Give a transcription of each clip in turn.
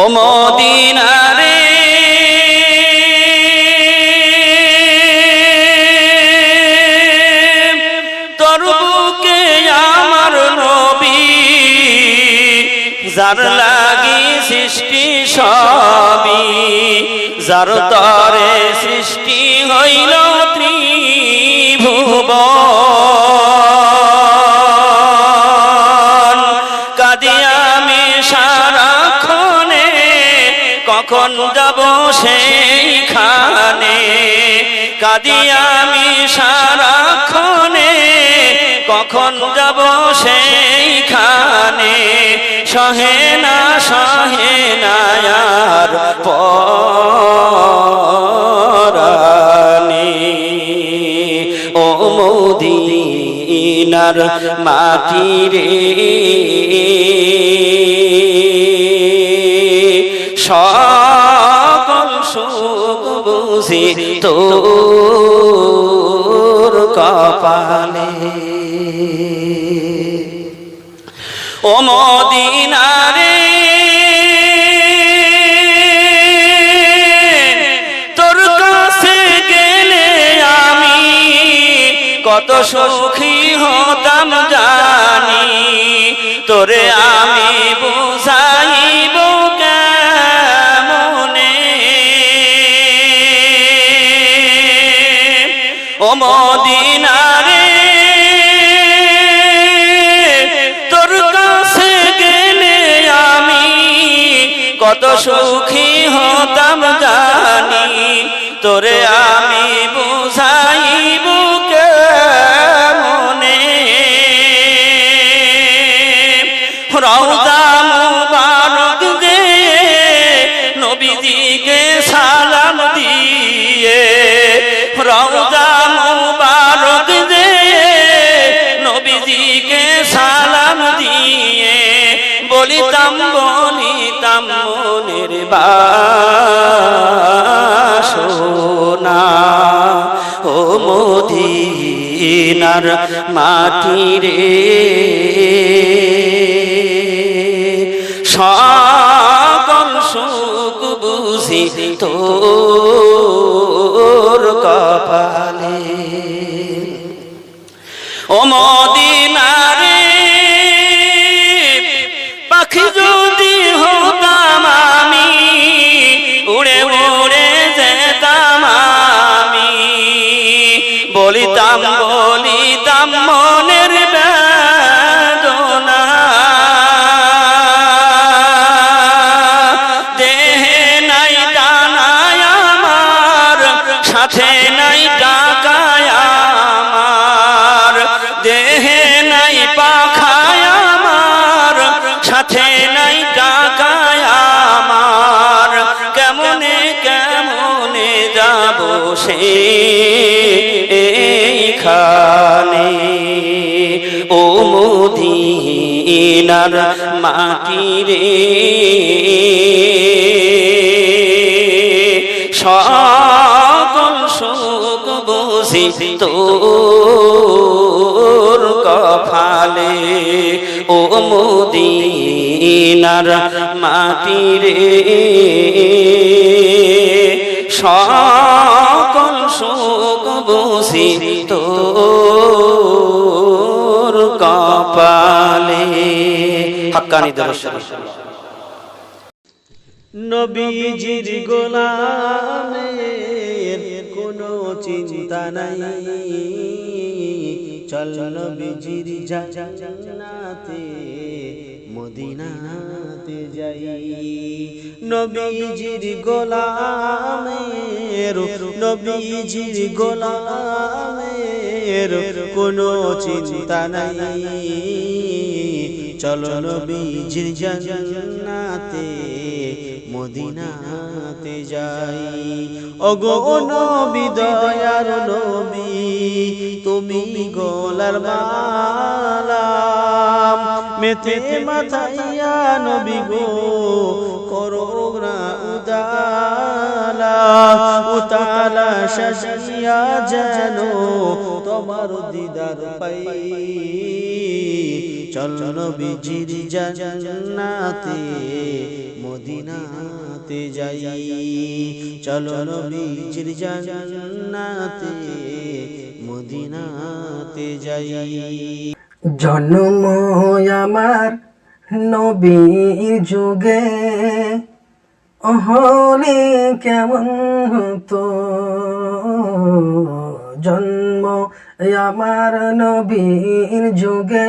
ও মদিনারে তোর বুকে আমার নবী, যার লাগি সৃষ্টি সবই, যার তরে সৃষ্টি হইল ত্রিভুবন। সেইখানে কাদি আমি সারাক্ষণে, কখন যাব সেইখানে? সহে না সহে না, আর পরানি ও মদিনার মাটি রে। বুঝি তোর কপালে। ও মদিনারে তোর কাছে গেলে আমি কত সুখী হতাম জানি। তোরে কত সুখী হতাম জানি, তোরে আমি বুঝাইব কেমনে? রওজা মুবারক দে, নবীজিকে সালাম দিয়ে। রওজা মুবারক দে, নবীজিকে সালাম দিয়ে। বলিতাম বলিতাম মনের বাসনা ও মদিনার মাটি রে সকল সুখ বুঝি তোর কপালে। ও মদিনারে উড়ে উড়ে যেতাম আমি। বলিতাম বলিতাম মনের বেদনা। দেহে নাই ডানায় আমার, সাথে নাই টাকায় আমার। দেহে নাই পাখায় আমার, সাথে নাই টাকায় সে এইখানে ও মদিনার মাটি রে সকল বুঝি তোর কফালে ও মদিনার মাটি রে সকল তোর কপালে। হাক্কানি দর্শন নবীজির গোলামের কোনো চিন্তা নাই। চল নবীজির জান্নাতে মদিনাতে যাই। নবীজির গোলামের নবীজির গোলামের কোনো চিন্তা নাই। চলো নবীজির জান্নাতে, মদিনাতে যাই। ওগো নবী, দয়ার নবী, তুমি গোলার মালা মেতে মাথাইয়া নবী গো, করো না উদালা উতালা শাসিয়া যেন তোমার দিদার পাই। চল নবীজির জান্নাতে, মদিনাতে যাই। চল নবীজির জান্নাতে, মদিনাতে যাই। জন্ম আমার নবীর যুগে। হলে কেমন হতো? জন্ম আমার নবীর যুগে।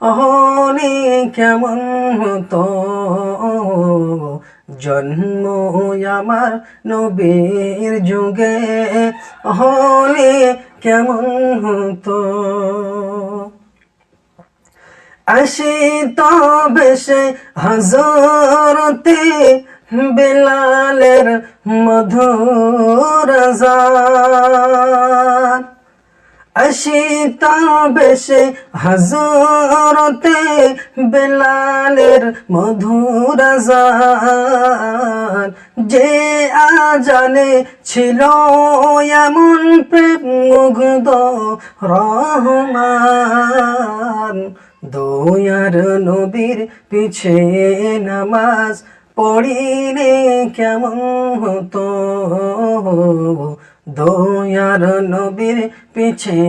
হলে কেমন হতো? জন্ম আমার নবীর যুগে। হলে কেমন হতো? আসি তবে সে হজরতে বেলালের মধুর আজান। আসি বেশে হজরতে বেলালের মধুর যে আজানে ছিল এমন প্রেম মুগ্ধ রহমান। দয়ার নবীর পিছে নামাজ পড়িলে কেমন হতো? দয়ার নবীর পিছে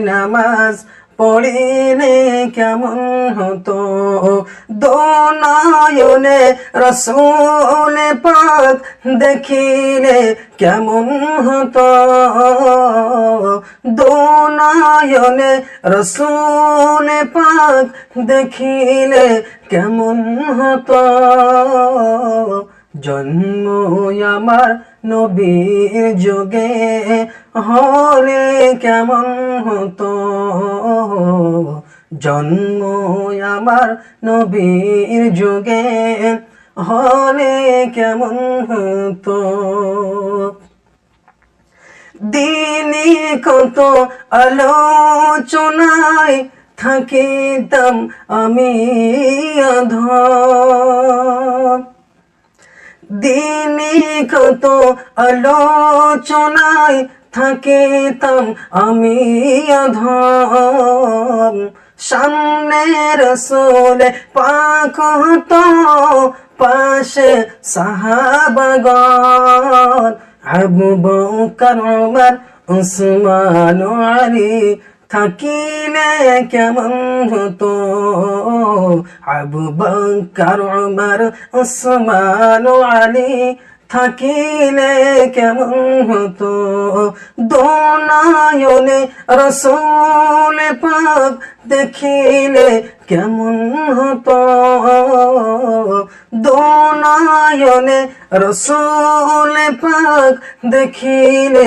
নামাজ পড়িলে কেমন হতো? দোনায়নে রসুল পাক দেখিলে কেমন হতো? দোনায়নে রসুল পাক দেখিলে কেমন হতো? জন্ম আমার নবীর যোগে। হলে কেমন হতো? জন্ম আমার নবীর যোগে। হলে কেমন হতো? দিনে কত আলোচনায় থাকিতাম আমি অধম দিনে কত আলোচনায় থাকিতাম আমি অধম সামনে রসোলে পাক হতো, পাশে সাহাবাগন আবু বকর, উমর, উসমান, আলী থাকিলে কেমন হতো আবু বকর উমর উসমান আলী থাকিলে কেমন হতো দোনায়নে রসুল পাক দেখিলে কেমন হতো দোনায়নে রসুল পাক দেখিলে